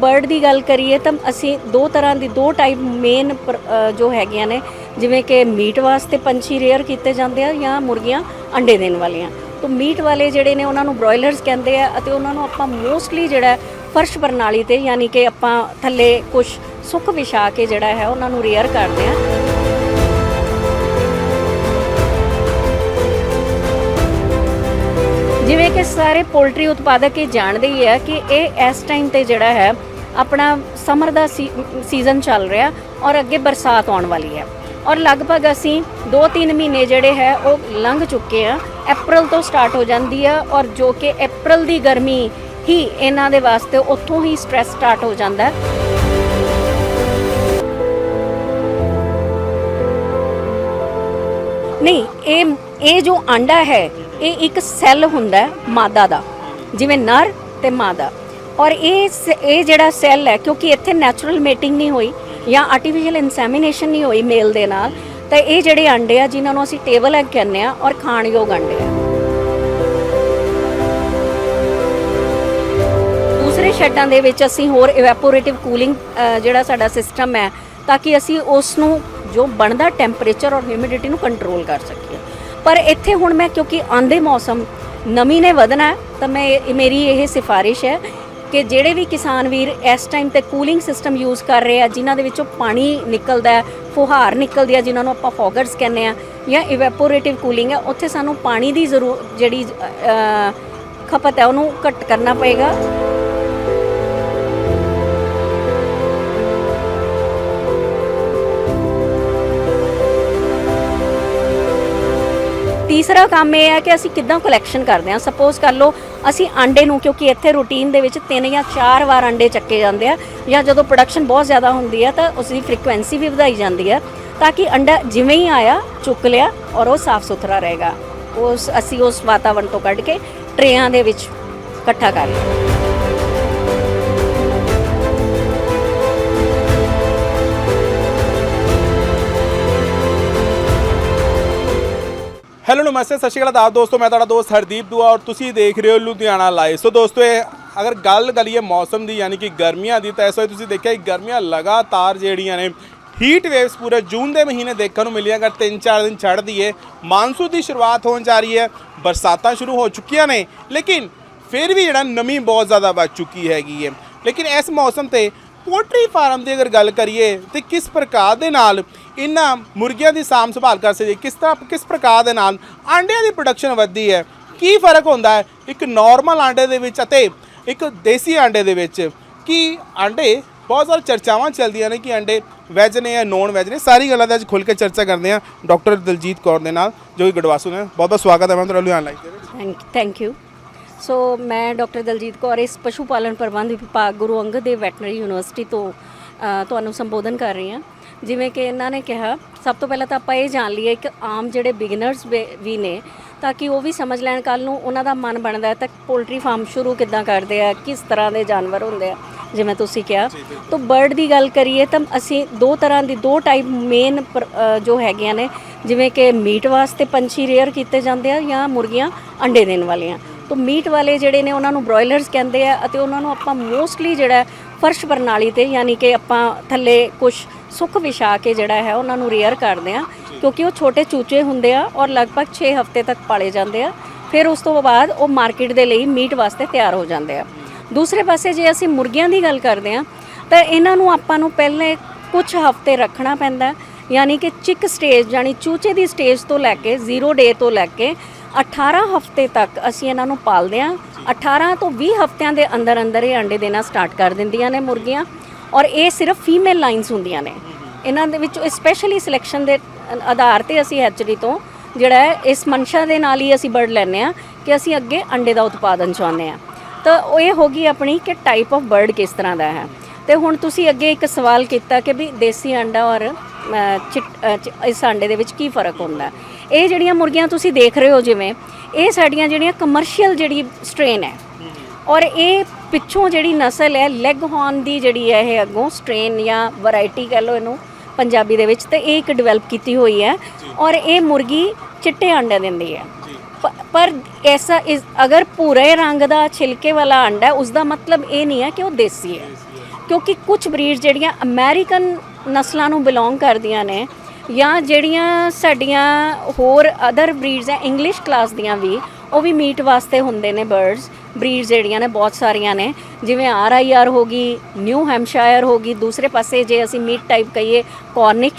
Bird ਦੀ ਗੱਲ ਕਰੀਏ ਤਾਂ ਅਸੀਂ ਦੋ ਤਰ੍ਹਾਂ ਦੀ ਦੋ ਟਾਈਪ ਮੇਨ ਜੋ ਹੈਗੀਆਂ ਨੇ, ਜਿਵੇਂ ਕਿ ਮੀਟ ਵਾਸਤੇ ਪੰਛੀ ਰੇਅਰ ਕੀਤੇ ਜਾਂਦੇ ਆ ਜਾਂ ਮੁਰਗੀਆਂ ਅੰਡੇ ਦੇਣ ਵਾਲੀਆਂ। ਤਾਂ ਮੀਟ ਵਾਲੇ ਜਿਹੜੇ ਨੇ, ਉਹਨਾਂ ਨੂੰ ਬ੍ਰੋਇਲਰਸ ਕਹਿੰਦੇ ਆ ਅਤੇ ਉਹਨਾਂ ਨੂੰ ਆਪਾਂ ਮੋਸਟਲੀ ਜਿਹੜਾ ਫਰਸ਼ ਪ੍ਰਣਾਲੀ ਤੇ ਯਾਨੀ ਕਿ ਆਪਾਂ ਥੱਲੇ ਕੁਝ ਸੁੱਕ ਵਿਛਾ ਕੇ ਜਿਹੜਾ ਹੈ, ਉਹਨਾਂ ਨੂੰ ਰੇਅਰ ਕਰਦੇ ਆ। ਜਿਵੇਂ ਕਿ ਸਾਰੇ ਪੋਲਟਰੀ ਉਤਪਾਦਕ ਇਹ ਜਾਣਦੇ ਹੀ ਹੈ ਕਿ ਇਹ ਇਸ ਟਾਈਮ ਤੇ ਜਿਹੜਾ ਹੈ ਆਪਣਾ ਸਮਰ ਦਾ ਸੀਜ਼ਨ ਚੱਲ ਰਿਹਾ ਔਰ ਅੱਗੇ ਬਰਸਾਤ ਆਉਣ ਵਾਲੀ ਹੈ। ਔਰ ਲਗਭਗ ਅਸੀਂ 2-3 ਮਹੀਨੇ ਜਿਹੜੇ ਹੈ, ਉਹ ਲੰਘ ਚੁੱਕੇ ਆ ਅਪ੍ਰੈਲ ਤੋਂ ਸਟਾਰਟ ਹੋ ਜਾਂਦੀ ਆ ਔਰ ਜੋ ਕਿ ਅਪ੍ਰੈਲ ਦੀ ਗਰਮੀ ਹੀ ਇਹਨਾਂ ਦੇ ਵਾਸਤੇ ਉੱਥੋਂ ਹੀ ਸਟ੍ਰੈਸ ਸਟਾਰਟ ਹੋ ਜਾਂਦਾ ਹੈ। ਨਹੀਂ, ਇਹ ਇਹ ਜੋ ਆਂਡਾ ਹੈ, ਇਹ ਇੱਕ ਸੈੱਲ ਹੁੰਦਾ ਮਾਦਾ ਦਾ। ਜਿਵੇਂ ਨਰ ਤੇ ਮਾਦਾ। ਔਰ ਇਹ ਸ- ਇਹ ਜਿਹੜਾ ਸੈੱਲ ਹੈ, ਕਿਉਂਕਿ ਇੱਥੇ ਨੈਚੁਰਲ ਮੇਟਿੰਗ ਨਹੀਂ ਹੋਈ ਜਾਂ ਆਰਟੀਫੀਸ਼ੀਅਲ ਇਨਸੈਮੀਨੇਸ਼ਨ ਨਹੀਂ ਹੋਈ ਮੇਲ ਦੇ ਨਾਲ, ਤਾਂ ਇਹ ਜਿਹੜੇ ਆਂਡੇ ਆ, ਜਿਨ੍ਹਾਂ ਨੂੰ ਅਸੀਂ ਟੇਬਲ ਐਗ ਕਹਿੰਦੇ ਆ ਔਰ ਖਾਣਯੋਗ ਆਂਡੇ ਆ। ਦੂਸਰੇ ਸ਼ੈਡਾਂ ਦੇ ਵਿੱਚ ਅਸੀਂ ਹੋਰ ਇਵੈਪੋਰੇਟਿਵ ਕੂਲਿੰਗ ਜਿਹੜਾ ਸਾਡਾ ਸਿਸਟਮ ਹੈ, ਤਾਂ ਕਿ ਅਸੀਂ ਉਸ ਨੂੰ ਜੋ ਬਣਦਾ ਟੈਂਪਰੇਚਰ ਔਰ ਹਿਊਮਿਡਿਟੀ ਨੂੰ ਕੰਟਰੋਲ ਕਰ ਸਕੀਏ। ਪਰ ਇੱਥੇ ਹੁਣ ਮੈਂ, ਕਿਉਂਕਿ ਆਂਦੇ ਮੌਸਮ ਨਮੀ ਨੇ ਵਧਣਾ, ਤਾਂ ਮੈਂ ਮੇਰੀ ਇਹ ਸਿਫਾਰਿਸ਼ ਹੈ ਕਿ ਜਿਹੜੇ ਵੀ ਕਿਸਾਨ ਵੀਰ ਇਸ ਟਾਈਮ ਤੇ ਕੂਲਿੰਗ ਸਿਸਟਮ ਯੂਜ਼ ਕਰ ਰਹੇ ਆ, ਜਿਨ੍ਹਾਂ ਦੇ ਵਿੱਚੋਂ ਪਾਣੀ ਨਿਕਲਦਾ ਹੈ, ਫੁਹਾਰ ਨਿਕਲਦੀ ਆ ਜਿਨ੍ਹਾਂ ਨੂੰ ਆਪਾਂ ਫੌਗਰਸ ਕਹਿੰਦੇ ਆ, ਜਾਂ ਇਵੈਪੋਰੇਟਿਵ ਕੂਲਿੰਗ ਹੈ, ਉੱਥੇ ਸਾਨੂੰ ਪਾਣੀ ਦੀ ਜ਼ਰੂਰ ਜਿਹੜੀ ਖਪਤ ਹੈ, ਉਹਨੂੰ ਘੱਟ ਕਰਨਾ ਪਏਗਾ। ਤੀਸਰਾ ਕੰਮ ਇਹ ਹੈ ਕਿ ਅਸੀਂ ਕਿੱਦਾਂ ਕਲੈਕਸ਼ਨ ਕਰਦੇ ਹਾਂ। ਸਪੋਜ਼ ਕਰ ਲਓ, ਅਸੀਂ ਆਂਡੇ ਨੂੰ, ਕਿਉਂਕਿ ਇੱਥੇ ਰੂਟੀਨ ਦੇ ਵਿੱਚ ਤਿੰਨ ਜਾਂ ਚਾਰ ਵਾਰ ਆਂਡੇ ਚੱਕੇ ਜਾਂਦੇ ਆ, ਜਾਂ ਜਦੋਂ ਪ੍ਰੋਡਕਸ਼ਨ ਬਹੁਤ ਜ਼ਿਆਦਾ ਹੁੰਦੀ ਹੈ, ਤਾਂ ਉਸ ਦੀ ਫ੍ਰੀਕੁਐਂਸੀ ਵੀ ਵਧਾਈ ਜਾਂਦੀ ਹੈ, ਤਾਂ ਕਿ ਅੰਡਾ ਜਿਵੇਂ ਹੀ ਆਇਆ, ਚੁੱਕ ਲਿਆ ਔਰ ਉਹ ਸਾਫ਼ ਸੁਥਰਾ ਰਹੇਗਾ। ਉਸ, ਅਸੀਂ ਉਸ ਵਾਤਾਵਰਣ ਤੋਂ ਕੱਢ ਕੇ ਟਰੇਆਂ ਦੇ ਵਿੱਚ ਇਕੱਠਾ ਕਰ ਲਿਆ ਹੈਲੋ ਨਮਸਤੇ, ਸਤਿ ਸ਼੍ਰੀ ਅਕਾਲ ਆਦਾਬ ਦੋਸਤੋ, ਮੈਂ ਤੁਹਾਡਾ ਦੋਸਤ ਹਰਦੀਪ ਦੂਆ ਔਰ ਤੁਸੀਂ ਦੇਖ ਰਹੇ ਹੋ ਲੁਧਿਆਣਾ ਲਾਈਵ। ਸੋ ਦੋਸਤੋ, ਇਹ ਅਗਰ ਗੱਲ ਕਰੀਏ ਮੌਸਮ ਦੀ, ਯਾਨੀ ਕਿ ਗਰਮੀਆਂ ਦੀ, ਤਾਂ ਇਸ ਵੇਲੇ ਤੁਸੀਂ ਦੇਖਿਆ ਕਿ ਗਰਮੀਆਂ ਲਗਾਤਾਰ ਜਿਹੜੀਆਂ ਨੇ ਹੀਟ ਵੇਵਸ ਪੂਰੇ ਜੂਨ ਦੇ ਮਹੀਨੇ ਦੇਖਣ ਨੂੰ ਮਿਲੀਆਂ, ਅਗਰ 3-4 ਦਿਨ ਛੱਡ ਦਈਏ ਮਾਨਸੂਨ ਦੀ ਸ਼ੁਰੂਆਤ ਹੋਣ ਜਾ ਰਹੀ ਹੈ, ਬਰਸਾਤਾਂ ਸ਼ੁਰੂ ਹੋ ਚੁੱਕੀਆਂ ਨੇ, ਲੇਕਿਨ ਫਿਰ ਵੀ ਜਿਹੜਾ ਨਮੀ ਬਹੁਤ ਜ਼ਿਆਦਾ ਵੱਧ ਚੁੱਕੀ ਹੈਗੀ ਹੈ। ਲੇਕਿਨ ਇਸ ਮੌਸਮ ਤੇ ਪੋਲਟਰੀ ਫਾਰਮ ਦੀ ਅਗਰ ਗੱਲ ਕਰੀਏ ਤੇ ਕਿਸ ਪ੍ਰਕਾਰ ਦੇ ਨਾਲ ਇਹਨਾਂ ਮੁਰਗੀਆਂ ਦੀ ਸਾਂਭ ਸੰਭਾਲ ਕਰ ਸਕਦੇ ਕਿਸ ਤਰ੍ਹਾਂ, ਕਿਸ ਪ੍ਰਕਾਰ ਦੇ ਨਾਲ ਆਂਡਿਆਂ ਦੀ ਪ੍ਰੋਡਕਸ਼ਨ ਵੱਧਦੀ ਹੈ? ਕੀ ਫ਼ਰਕ ਹੁੰਦਾ ਹੈ? ਇੱਕ ਨਾਰਮਲ ਆਂਡੇ ਦੇ ਵਿੱਚ ਅਤੇ ਇੱਕ ਦੇਸੀ ਆਂਡੇ ਦੇ ਵਿੱਚ ਕੀ ਆਂਡੇ, ਬਹੁਤ ਸਾਰੀ ਚਰਚਾਵਾਂ ਚੱਲਦੀਆਂ ਨੇ ਕਿ ਆਂਡੇ ਵੈਜ ਨੇ ਜਾਂ ਨੌਨ ਵੈਜ ਨੇ। ਸਾਰੀ ਗੱਲਾਂ ਦਾ ਅੱਜ ਖੁੱਲ ਕੇ ਚਰਚਾ ਕਰਦੇ ਹਾਂ। ਡਾਕਟਰ ਦਲਜੀਤ ਕੌਰ ਦੇ ਨਾਲ ਜੋ ਕਿ ਗੜਵਾਸੂ ਨੇ। ਬਹੁਤ ਬਹੁਤ ਸਵਾਗਤ ਹੈ ਮੈਂ ਤੁਹਾਡਾ ਲੁਧਿਆਣਾ ਲਾਈਵ ਦੇ ਵਿੱਚ ਥੈਂਕ ਯੂ ਸੋ ਮੈਂ ਡਾਕਟਰ ਦਲਜੀਤ ਕੌਰ ਇਸ ਪਸ਼ੂ ਪਾਲਣ ਪ੍ਰਬੰਧ ਵਿਭਾਗ ਗੁਰੂ ਅੰਗਦ ਦੇਵ ਵੈਟਰਨਰੀ ਯੂਨੀਵਰਸਿਟੀ ਤੋਂ ਤੁਹਾਨੂੰ ਸੰਬੋਧਨ ਕਰ ਰਹੀ ਹਾਂ। ਜਿਵੇਂ ਕਿ ਇਹਨਾਂ ਨੇ ਕਿਹਾ ਸਭ ਤੋਂ ਪਹਿਲਾਂ ਤਾਂ ਆਪਾਂ ਇਹ ਜਾਣ ਲਈਏ ਕਿ ਆਮ ਜਿਹੜੇ ਬਿਗਨਰਸ ਵੀ ਨੇ ਤਾਂ ਕਿ ਉਹ ਵੀ ਸਮਝ ਲੈਣ ਕੱਲ ਨੂੰ ਉਹਨਾਂ ਦਾ ਮਨ ਬਣਦਾ ਹੈ ਤਾਂ ਪੋਲਟਰੀ ਫਾਰਮ ਸ਼ੁਰੂ ਕਿੱਦਾਂ ਕਰਦੇ ਆ ਕਿਸ ਤਰ੍ਹਾਂ ਦੇ ਜਾਨਵਰ ਹੁੰਦੇ ਆ ਜਿਵੇਂ ਤੁਸੀਂ ਕਿਹਾ। ਤਾਂ ਬਰਡ ਦੀ ਗੱਲ ਕਰੀਏ ਤਾਂ ਅਸੀਂ ਦੋ ਤਰ੍ਹਾਂ ਦੀ ਦੋ ਟਾਈਪ ਮੇਨ ਜੋ ਹੈਗੀਆਂ ਨੇ ਜਿਵੇਂ ਕਿ ਮੀਟ ਵਾਸਤੇ ਪੰਛੀ ਰੇਅਰ ਕੀਤੇ ਜਾਂਦੇ ਆ ਜਾਂ ਮੁਰਗੀਆਂ ਅੰਡੇ ਦੇਣ ਵਾਲੀਆਂ। ਤਾਂ ਮੀਟ ਵਾਲੇ ਜਿਹੜੇ ਨੇ ਉਹਨਾਂ ਨੂੰ ਬ੍ਰੋਇਲਰਸ ਕਹਿੰਦੇ ਆ ਅਤੇ ਉਹਨਾਂ ਨੂੰ ਆਪਾਂ ਮੋਸਟਲੀ ਜਿਹੜਾ ਫਰਸ਼ ਪ੍ਰਣਾਲੀ ਤੇ ਯਾਨੀ ਕਿ ਆਪਾਂ ਥੱਲੇ ਕੁਝ ਸੁੱਕ ਵਿਛਾ ਕੇ ਜਿਹੜਾ ਹੈ ਉਹਨਾਂ ਨੂੰ ਰੇਅਰ ਕਰਦੇ ਆ ਕਿਉਂਕਿ ਉਹ ਛੋਟੇ ਚੂਚੇ ਹੁੰਦੇ ਆ ਔਰ ਲਗਭਗ 6 ਹਫ਼ਤੇ ਤੱਕ ਪਾਲੇ ਜਾਂਦੇ ਆ। ਫਿਰ ਉਸ ਤੋਂ ਬਾਅਦ ਉਹ ਮਾਰਕੀਟ ਦੇ ਲਈ ਮੀਟ ਵਾਸਤੇ ਤਿਆਰ ਹੋ ਜਾਂਦੇ ਆ। ਦੂਸਰੇ ਪਾਸੇ ਜੇ ਅਸੀਂ ਮੁਰਗੀਆਂ ਦੀ ਗੱਲ ਕਰਦੇ ਆ ਤਾਂ ਇਹਨਾਂ ਨੂੰ ਆਪਾਂ ਨੂੰ ਪਹਿਲੇ ਕੁਝ ਹਫ਼ਤੇ ਰੱਖਣਾ ਪੈਂਦਾ ਯਾਨੀ ਕਿ ਚਿਕ ਸਟੇਜ ਯਾਨੀ ਚੂਚੇ ਦੀ ਸਟੇਜ ਤੋਂ ਲੈ ਕੇ 0 ਡੇ ਤੋਂ ਲੈ ਕੇ 18 ਹਫ਼ਤੇ ਤੱਕ ਅਸੀਂ ਇਹਨਾਂ ਨੂੰ ਪਾਲਦੇ ਆ 18 ਤੋਂ 20 ਹਫ਼ਤਿਆਂ ਦੇ ਅੰਦਰ ਅੰਦਰ ਇਹ ਅੰਡੇ ਦੇਣਾ ਸਟਾਰਟ ਕਰ ਦਿੰਦੀਆਂ ਨੇ ਮੁਰਗੀਆਂ ਔਰ ਇਹ ਸਿਰਫ ਫੀਮੇਲ ਲਾਈਨਸ ਹੁੰਦੀਆਂ ਨੇ। ਇਹਨਾਂ ਦੇ ਵਿੱਚ ਸਪੈਸ਼ਲੀ ਸਿਲੈਕਸ਼ਨ ਦੇ ਆਧਾਰ ਤੇ ਅਸੀਂ ਹੈਚਰੀ ਤੋਂ ਜਿਹੜਾ ਹੈ ਇਸ ਮਨਸ਼ਾ ਦੇ ਨਾਲ ਹੀ ਅਸੀਂ ਬਰਡ ਲੈਨੇ ਆ ਕਿ ਅਸੀਂ ਅੱਗੇ ਅੰਡੇ ਦਾ ਉਤਪਾਦਨ ਚਾਹੁੰਦੇ ਆ ਤਾਂ ਉਹ ਇਹ ਹੋ ਗਈ ਆਪਣੀ ਕਿ ਟਾਈਪ ਆਫ ਬਰਡ ਕਿਸ ਤਰ੍ਹਾਂ ਦਾ ਹੈ। ਤੇ ਹੁਣ ਤੁਸੀਂ ਅੱਗੇ ਇੱਕ ਸਵਾਲ ਕੀਤਾ ਕਿ ਵੀ ਦੇਸੀ ਅੰਡਾ ਔਰ ਇਸ ਅੰਡੇ ਦੇ ਵਿੱਚ ਕੀ ਫ਼ਰਕ ਹੁੰਦਾ? ਇਹ ਜਿਹੜੀਆਂ ਮੁਰਗੀਆਂ ਤੁਸੀਂ ਦੇਖ ਰਹੇ ਹੋ ਜਿਵੇਂ ਇਹ ਸਾਡੀਆਂ ਜਿਹੜੀਆਂ ਕਮਰਸ਼ੀਅਲ ਜਿਹੜੀ ਸਟ੍ਰੇਨ ਹੈ। ਔਰ ਇਹ ਪਿੱਛੋਂ ਜਿਹੜੀ ਨਸਲ ਹੈ ਲੈਗ ਹੌਰਨ ਦੀ ਜਿਹੜੀ ਹੈ ਇਹ ਅੱਗੋਂ ਸਟ੍ਰੇਨ ਜਾਂ ਵੈਰਾਈਟੀ ਕਹ ਲਓ ਇਹਨੂੰ ਪੰਜਾਬੀ ਦੇ ਵਿੱਚ ਤੇ ਇਹ ਇੱਕ ਡਿਵੈਲਪ ਕੀਤੀ ਹੋਈ ਹੈ। ਔਰ ਇਹ ਮੁਰਗੀ ਚਿੱਟੇ ਅੰਡੇ ਦਿੰਦੀ ਹੈ। ਪਰ ਐਸਾ ਇਸ ਅਗਰ ਭੂਰੇ ਰੰਗ ਦਾ ਛਿਲਕੇ ਵਾਲਾ ਅੰਡਾ ਹੈ, ਉਸ ਦਾ ਮਤਲਬ ਇਹ ਨਹੀਂ ਹੈ ਕਿ ਉਹ ਦੇਸੀ ਹੈ। ਕਿਉਂਕਿ ਕੁਝ ਬਰੀਡ ਜਿਹੜੀਆਂ ਅਮਰੀਕਨ ਨਸਲਾਂ ਨੂੰ ਬਿਲੋਂਗ ਕਰਦੀਆਂ ਨੇ ਜਾਂ ਜਿਹੜੀਆਂ ਸਾਡੀਆਂ ਹੋਰ ਅਦਰ ਬਰੀਡਸ ਹੈ ਇੰਗਲਿਸ਼ ਕਲਾਸ ਦੀਆਂ ਵੀ ਉਹ ਵੀ ਮੀਟ ਵਾਸਤੇ ਹੁੰਦੇ ਨੇ ਬਰਡਸ ਬਰੀਡ ਜਿਹੜੀਆਂ ਨੇ ਬਹੁਤ ਸਾਰੀਆਂ ਨੇ। ਜਿਵੇਂ ਆਰ ਆਈ ਆਰ ਹੋ ਗਈ ਨਿਊ ਹੈਮਸ਼ਾਇਰ ਹੋ ਗਈ ਦੂਸਰੇ ਪਾਸੇ ਜੇ ਅਸੀਂ ਮੀਟ ਟਾਈਪ ਕਹੀਏ ਕੌਰਨਿਸ਼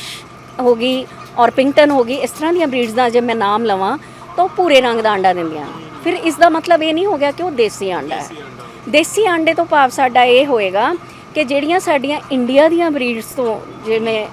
ਹੋ ਗਈ ਔਰ ਪਿੰਗਟਨ ਹੋ ਗਈ ਇਸ ਤਰ੍ਹਾਂ ਦੀਆਂ ਬਰੀਡਸ ਦਾ ਜੇ ਮੈਂ ਨਾਮ ਲਵਾਂ ਤਾਂ ਉਹ ਭੂਰੇ ਰੰਗ ਦਾ ਅੰਡਾ ਦਿੰਦੀਆਂ ਫਿਰ ਇਸ ਦਾ ਮਤਲਬ ਇਹ ਨਹੀਂ ਹੋ ਗਿਆ ਕਿ ਉਹ ਦੇਸੀ ਅੰਡਾ ਹੈ। ਦੇਸੀ ਆਂਡੇ ਤੋਂ ਭਾਵ ਸਾਡਾ ਇਹ ਹੋਏਗਾ ਕਿ ਜਿਹੜੀਆਂ ਸਾਡੀਆਂ ਇੰਡੀਆ ਦੀਆਂ ਬਰੀਡਸ ਤੋਂ ਜਿਵੇਂ